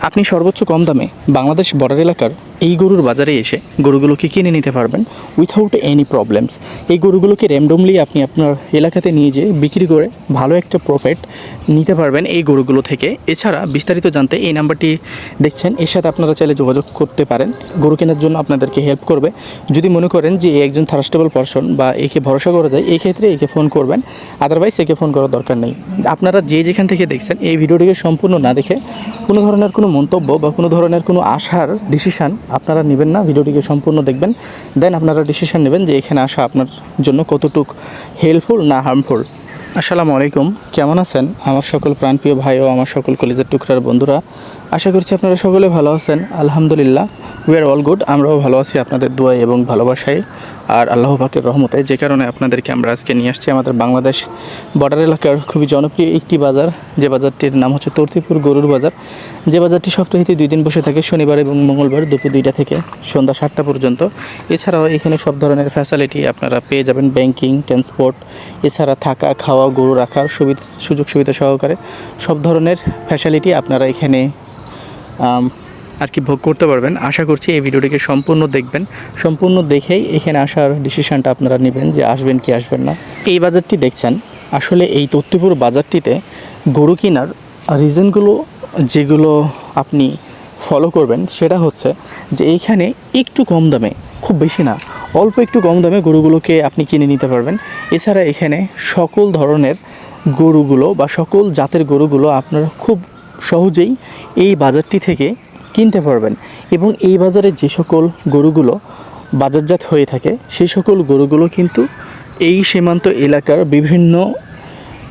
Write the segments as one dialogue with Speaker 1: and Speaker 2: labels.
Speaker 1: আপনি সর্বোচ্চ কম দামে বাংলাদেশ বর্ডার এলাকার এই গরুর বাজারে এসে গরুগুলোকে কিনে নিতে পারবেন উইথাউট এনি প্রবলেমস এই গরুগুলোকে র্যান্ডমলি আপনি আপনার এলাকাতে নিয়ে যেয়ে বিক্রি করে ভালো একটা প্রফিট নিতে পারবেন এই গরুগুলো থেকে। এছাড়া বিস্তারিত জানতে এই নাম্বারটি দেখছেন, এর সাথে আপনারা চাইলে যোগাযোগ করতে পারেন। গরু কেনার জন্য আপনাদেরকে হেল্প করবে। যদি মনে করেন যে একজন থারাস্টেবল পারসন বা একে ভরসা করা যায়, এই ক্ষেত্রে একে ফোন করবেন। আদারওয়াইজ একে ফোন করার দরকার নেই। আপনারা যে যেখান থেকে দেখছেন, এই ভিডিওটিকে সম্পূর্ণ না দেখে কোনো ধরনের কোনো মন্তব্য বা কোনো ধরনের কোনো আশার ডিসিশান আপনারা নেবেন না, ভিডিওটিকে সম্পূর্ণ দেখবেন, দেন আপনারা ডিসিশন নেবেন যে এখানে আসা আপনার জন্য কতটুক হেল্পফুল না হার্মফুল আসসালামু আলাইকুম, কেমন আছেন? আমার সকল প্রাণপ্রিয় ভাই ও আমার সকল কলেজের টুকরার বন্ধুরা আশা করছি আপনারা সকলে ভালো আছেন। আলহামদুলিল্লাহ উই আর অল গুড আমরাও ভালো আছি আপনাদের দোয়ায় এবং ভালোবাসায়। আর আল্লাহ পাকের রহমতে যে কারণে আপনাদেরকে আমরা আজকে নিয়ে আসছি আমাদের বাংলাদেশ বর্ডার এলাকার খুবই জনপ্রিয় একটি বাজার। যে বাজারটির নাম হচ্ছে তর্তিপুর গরুর বাজার। যে বাজারটি সপ্তাহে দুই দিন বসে থাকে, শনিবার এবং মঙ্গলবার দুপুর দুইটা থেকে সন্ধ্যা সাতটা পর্যন্ত। এছাড়াও এখানে সব ধরনের ফ্যাসিলিটি আপনারা পেয়ে যাবেন ব্যাংকিং ট্রান্সপোর্ট এছাড়া থাকা, খাওয়া, গরু রাখার সুবিধা সুযোগ সুবিধা সহকারে। সব ধরনের ফ্যাসিলিটি আপনারা এখানে আর কি ভোগ করতে পারবেন। আশা করছি এই ভিডিওটিকে সম্পূর্ণ দেখবেন। সম্পূর্ণ দেখেই এখানে আসার ডিসিশানটা আপনারা নেবেন যে আসবেন কি আসবেন না। এই বাজারটি দেখছেন। আসলে এই তত্ত্বপুর বাজারটিতে গরু কেনার রিজনগুলো যেগুলো আপনি ফলো করবেন, সেটা হচ্ছে যে এইখানে একটু কম দামে, খুব বেশি না, অল্প একটু কম দামে গরুগুলোকে আপনি কিনে নিতে পারবেন। এছাড়া এখানে সকল ধরনের গরুগুলো বা সকল জাতের গরুগুলো আপনারা খুব সহজেই এই বাজারটি থেকে কিনতে পারবেন এবং এই বাজারে যে সকল গরুগুলো বাজারজাত হয়ে থাকে সেই সকল গরুগুলো কিন্তু এই সীমান্ত এলাকার বিভিন্ন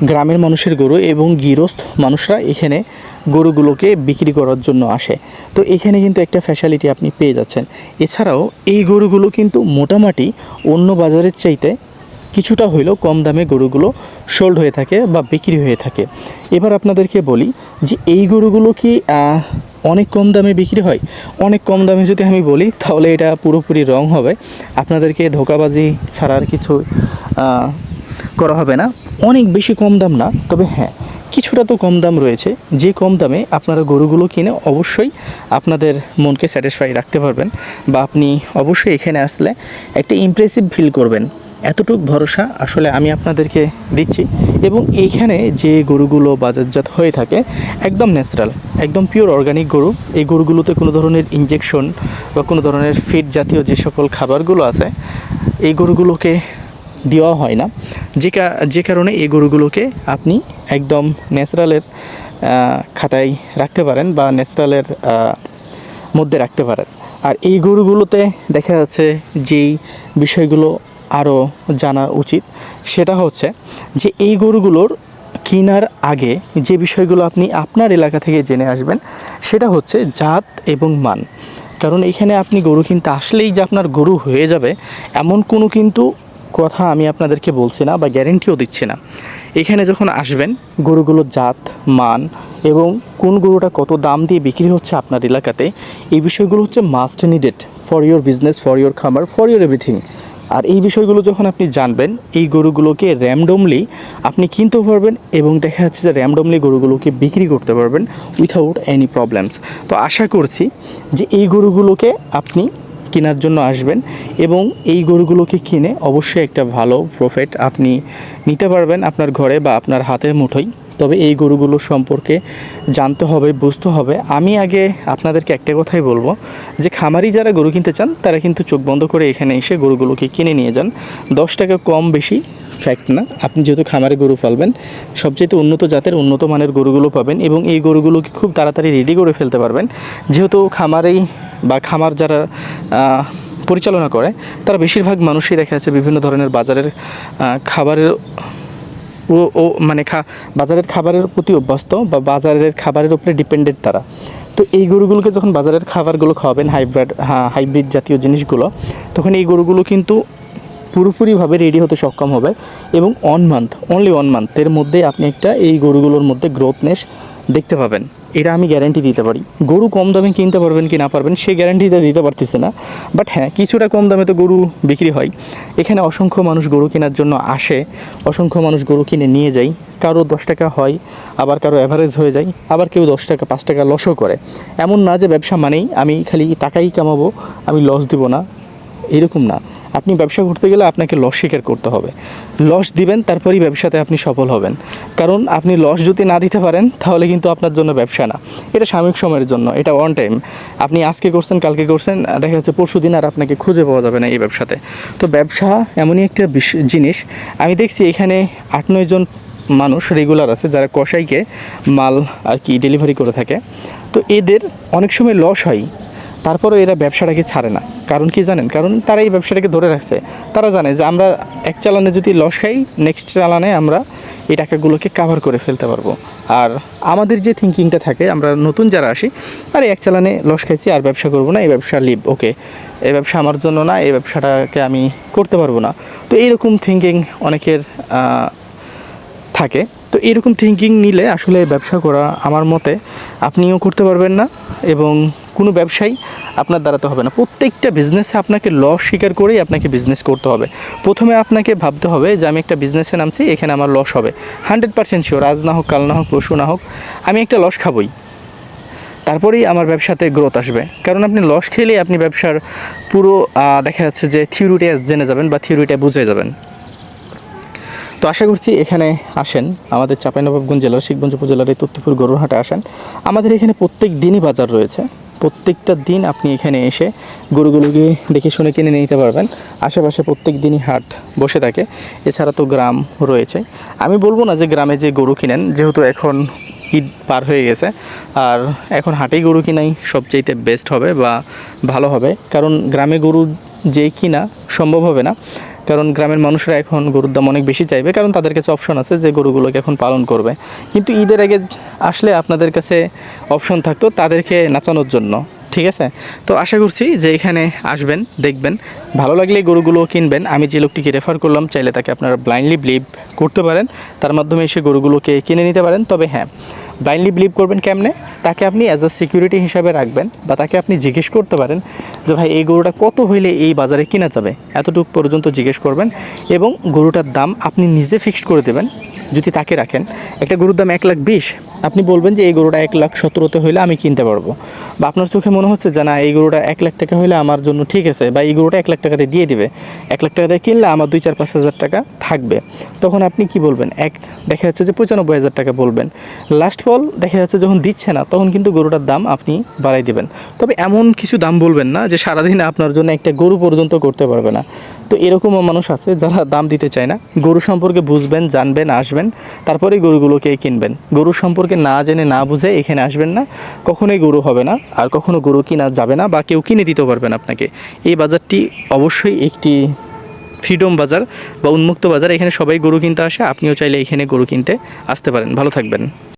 Speaker 1: গ্রামের মানুষের গরু এবং গৃহস্থ মানুষরা এখানে গরুগুলোকে বিক্রি করার জন্য আসে। তো এখানে কিন্তু একটা ফ্যাসিলিটি আপনি পেয়ে যাচ্ছেন। এছাড়াও এই গরুগুলো কিন্তু মোটামুটি অন্য বাজারের চাইতে কিছুটা হইলেও কম দামে গরুগুলো সোল্ড হয়ে থাকে বা বিক্রি হয়ে থাকে। এবার আপনাদেরকে বলি যে এই গরুগুলো কি অনেক কম দামে বিক্রি হয়? অনেক কম দামে যদি আমি বলি, তাহলে এটা পুরোপুরি রং হবে। আপনাদেরকে ধোকাবাজি ছাড়ার কিছু করা হবে না। অনেক বেশি কম দাম না, তবে হ্যাঁ কিছুটা তো কম দাম রয়েছে। যে কম দামে আপনারা গরুগুলো কিনে অবশ্যই আপনাদের মনকে স্যাটিসফাই রাখতে পারবেন বা আপনি অবশ্যই এখানে আসলে একটা ইমপ্রেসিভ ফিল করবেন। এতটুক ভরসা আসলে আমি আপনাদেরকে দিচ্ছি। এবং এইখানে যে গরুগুলো বাজারজাত হয়ে থাকে, একদম ন্যাচারাল, একদম পিওর অর্গানিক গরু। এই গরুগুলোতে কোনো ধরনের ইঞ্জেকশন বা কোনো ধরনের ফিড জাতীয় যে সকল খাবারগুলো আছে, এই গরুগুলোকে দেওয়া হয় না। যে যে কারণে এই গরুগুলোকে আপনি একদম ন্যাচারালের খাতায় রাখতে পারেন বা ন্যাচারালের মধ্যে রাখতে পারেন। আর এই গরুগুলোতে দেখা যাচ্ছে যেই বিষয়গুলো আরও জানা উচিত। সেটা হচ্ছে যে এই গরুগুলোর কেনার আগে যে বিষয়গুলো আপনি আপনার এলাকা থেকে জেনে আসবেন, সেটা হচ্ছে জাত এবং মান। কারণ এখানে আপনি গরু কিনতে আসলেই যে আপনার গরু হয়ে যাবে, এমন কোনো কিন্তু কথা আমি আপনাদেরকে বলছি না বা গ্যারেন্টিও দিচ্ছি না। এখানে যখন আসবেন, গরুগুলোর জাত, মান এবং কোন গরুটা কত দাম দিয়ে বিক্রি হচ্ছে আপনার এলাকাতে, এই বিষয়গুলো হচ্ছে must needed for your business for your খামার ফর ইয়োর এভরিথিং আর এই বিষয়গুলো যখন আপনি জানবেন, এই গরুগুলোকে র্যামডমলি আপনি কিনতে পারবেন এবং দেখা যাচ্ছে যে র্যামডমলি গরুগুলোকে বিক্রি করতে পারবেন উইথাউট এনি প্রবলেমস তো আশা করছি যে এই গরুগুলোকে আপনি কেনার জন্য আসবেন এবং এই গরুগুলোকে কিনে অবশ্যই একটা ভালো প্রফিট আপনি নিতে পারবেন আপনার ঘরে বা আপনার হাতের মুঠোয়। তবে এই গরুগুলো সম্পর্কে জানতে হবে, বুঝতে হবে। আমি আগে আপনাদেরকে একটা কথাই বলব যে, খামারি যারা গরু কিনতে চান, তারা কিন্তু চোখ বন্ধ করে এখানে এসে গরুগুলোকে কিনে নিয়ে যান। দশ টাকা কম বেশি ফ্যাক্ট না। আপনি যেহেতু খামারে গরু পালবেন সবচেয়ে উন্নত জাতের উন্নত মানের গরুগুলো পাবেন এবং এই গরুগুলোকে খুব তাড়াতাড়ি রেডি করে ফেলতে পারবেন। যেহেতু খামারেই বা খামার যারা পরিচালনা করে, তারা বেশিরভাগ মানুষই দেখা যাচ্ছে বিভিন্ন ধরনের বাজারের খাবারের ও ও মানে খা, বাজারের খাবারের প্রতি অভ্যস্ত বা বাজারের খাবারের উপরে ডিপেন্ডেন্ট তারা। তো এই গরুগুলোকে যখন বাজারের খাবারগুলো খাওয়াবেন হাইব্রিড হাইব্রিড জাতীয় জিনিসগুলো, তখন এই গরুগুলো কিন্তু পুরোপুরিভাবে রেডি হতে সক্ষম হবে এবং ওয়ান মান্থ অনলি ওয়ান মান্থের মধ্যে আপনি একটা এই গরুগুলোর মধ্যে গ্রোথনেস দেখতে পাবেন। এটা আমি গ্যারান্টি দিতে পারি। গরু কম দামে কিনতে পারবেন কি না পারবেন, সে গ্যারান্টিটা দিতে পারতেছে না। বাট হ্যাঁ কিছুটা কম দামে তো গরু বিক্রি হয়। এখানে অসংখ্য মানুষ গরু কেনার জন্য আসে। অসংখ্য মানুষ গরু কিনে নিয়ে যায় কারও দশ টাকা হয়, আবার কারও অ্যাভারেজ হয়ে যায়, আবার কেউ দশ টাকা, পাঁচ টাকা লসও করে। এমন না যে ব্যবসা মানেই আমি খালি টাকাই কামাবো, আমি লস দিব না। এরকম না। আপনি ব্যবসা করতে গেলে আপনাকে লস স্বীকার করতে হবে। লস দিবেন, তারপরেই ব্যবসাতে আপনি সফল হবেন। কারণ আপনি লস যদি না দিতে পারেন, তাহলে কিন্তু আপনার জন্য ব্যবসা না। এটা সাময়িক সময়ের জন্য, এটা ওয়ান টাইম আপনি আজকে করছেন, কালকে করছেন, দেখা যাচ্ছে পরশু দিন আর আপনাকে খুঁজে পাওয়া যাবে না এই ব্যবসাতে। তো ব্যবসা এমনই একটা জিনিস। আমি দেখছি এখানে আট নয় জন মানুষ রেগুলার আছে, যারা কসাইকে মাল আর কি ডেলিভারি করে থাকে। তো এদের অনেক সময় লস হয়। তারপরেও এরা ব্যবসাটাকে ছাড়ে না। কারণ কি জানেন? কারণ তারা এই ব্যবসাটাকে ধরে রাখছে। তারা জানে যে আমরা এক চালানে যদি লস খাই নেক্সট চালানে আমরা এই টাকাগুলোকে কাভার করে ফেলতে পারব। আর আমাদের যে থিঙ্কিংটা থাকে, আমরা নতুন যারা আসি, আরে এক চালানে লস খাইছি, আর ব্যবসা করব না, এই ব্যবসা লিভ ওকে এই ব্যবসা আমার জন্য না, এই ব্যবসাটাকে আমি করতে পারব না। তো এইরকম থিঙ্কিং অনেকের থাকে। তো এরকম থিঙ্কিং নিলে আসলে ব্যবসা করা আমার মতে আপনিও করতে পারবেন না, এবং কোনো ব্যবসায়ী আপনার দ্বারাতে হবে না। প্রত্যেকটা বিজনেসে আপনাকে লস স্বীকার করেই আপনাকে বিজনেস করতে হবে। প্রথমে আপনাকে ভাবতে হবে যে আমি একটা বিজনেসে নামছি, এখানে আমার লস হবে। হান্ড্রেড পার্সেন্ট শিওর আজ না হোক, কাল না হোক, পরশু না হোক, আমি একটা লস খাবই। তারপরেই আমার ব্যবসাতে গ্রোথ আসবে। কারণ আপনি লস খেলেই আপনি ব্যবসার পুরো দেখা যাচ্ছে যে থিওরিটা জেনে যাবেন বা থিওরিটা বুঝে যাবেন। তো আশা করছি এখানে আসেন। আমাদের চাঁপাইনবাবগঞ্জ জেলার শিখগঞ্জ উপজেলার এই তত্ত্বপুর গরুরহাটে আসেন। আমাদের এখানে প্রত্যেক দিনই বাজার রয়েছে। প্রত্যেকটা দিন আপনি এখানে এসে গরুগুলোকে দেখে শুনে কিনে নিতে পারবেন। আশেপাশে প্রত্যেক দিনই হাট বসে থাকে। এছাড়া তো গ্রাম রয়েছে। আমি বলব না যে গ্রামে যে গরু কিনেন, যেহেতু এখন ঈদ পার হয়ে গেছে, আর এখন হাটেই গরু কিনাই সবচাইতে বেস্ট হবে বা ভালো হবে। কারণ গ্রামে গরু যে কিনা সম্ভব হবে না। কারণ গ্রামের মানুষরা এখন গরুর দাম অনেক বেশি চাইবে, কারণ তাদের কাছে অপশন আছে যে গরুগুলোকে এখন পালন করবে। কিন্তু ঈদের আগে আসলে আপনাদের কাছে অপশন থাকতো তাদেরকে নাচানোর জন্য, ঠিক আছে? তো আশা করছি যে এখানে আসবেন, দেখবেন। ভালো লাগলে গরুগুলো কিনবেন। আমি যে লোকটিকে রেফার করলাম, চাইলে তাকে আপনারা ব্লাইন্ডলি বিলিভ করতে পারেন। তার মাধ্যমে এসে গরুগুলোকে কিনে নিতে পারেন। তবে হ্যাঁ ব্লাইন্ডলি বিলিভ করবেন কেমনে? তাকে আপনি অ্যাজ আ সিকিউরিটি হিসাবে রাখবেন বা তাকে আপনি জিজ্ঞেস করতে পারেন যে, ভাই, এই গরুটা কত হইলে এই বাজারে কেনা যাবে? এতটুকু পর্যন্ত জিজ্ঞেস করবেন এবং গরুটার দাম আপনি নিজে ফিক্সড করে দেবেন। যদি তাকে রাখেন, একটা গরুর দাম এক লাখ বিশ আপনি বলবেন যে এই গরুটা এক লাখ সতেরোতে হইলে আমি কিনতে পারব। বা আপনার চোখে মনে হচ্ছে যে না, এই গরুটা এক লাখ টাকা হইলে আমার জন্য ঠিক আছে, বা এই গরুটা এক লাখ টাকাতে দিয়ে দিবে। এক লাখ টাকাতে কিনলে আমার দুই, চার, পাঁচ হাজার টাকা থাকবে। তখন আপনি কি বলবেন? এক, দেখা যাচ্ছে যে পঁচানব্বই হাজার টাকা বলবেন। লাস্ট ফল দেখা যাচ্ছে যখন দিচ্ছে না, তখন কিন্তু গরুটার দাম আপনি বাড়াই দিবেন। তবে এমন কিছু দাম বলবেন না যে সারাদিন আপনার জন্য একটা গরু পর্যন্ত করতে পারবে না। তো এরকমও মানুষ আছে যারা দাম দিতে চায় না। গরু সম্পর্কে বুঝবেন, জানবেন, আসবেন তারপরেই গরুগুলোকে কিনবেন। গরু সম্পর্কে না জেনে, না বুঝে এখানে আসবেন না। কখনোই গরু হবে না আর কখনো গরু কিনা যাবে না বা কেউ কিনে দিতে পারবেন আপনাকে। এই বাজারটি অবশ্যই একটি ফ্রিডম বাজার বা উন্মুক্ত বাজার। এখানে সবাই গরু কিনতে আসে, আপনিও চাইলে এখানে গরু কিনতে আসতে পারেন। ভালো থাকবেন।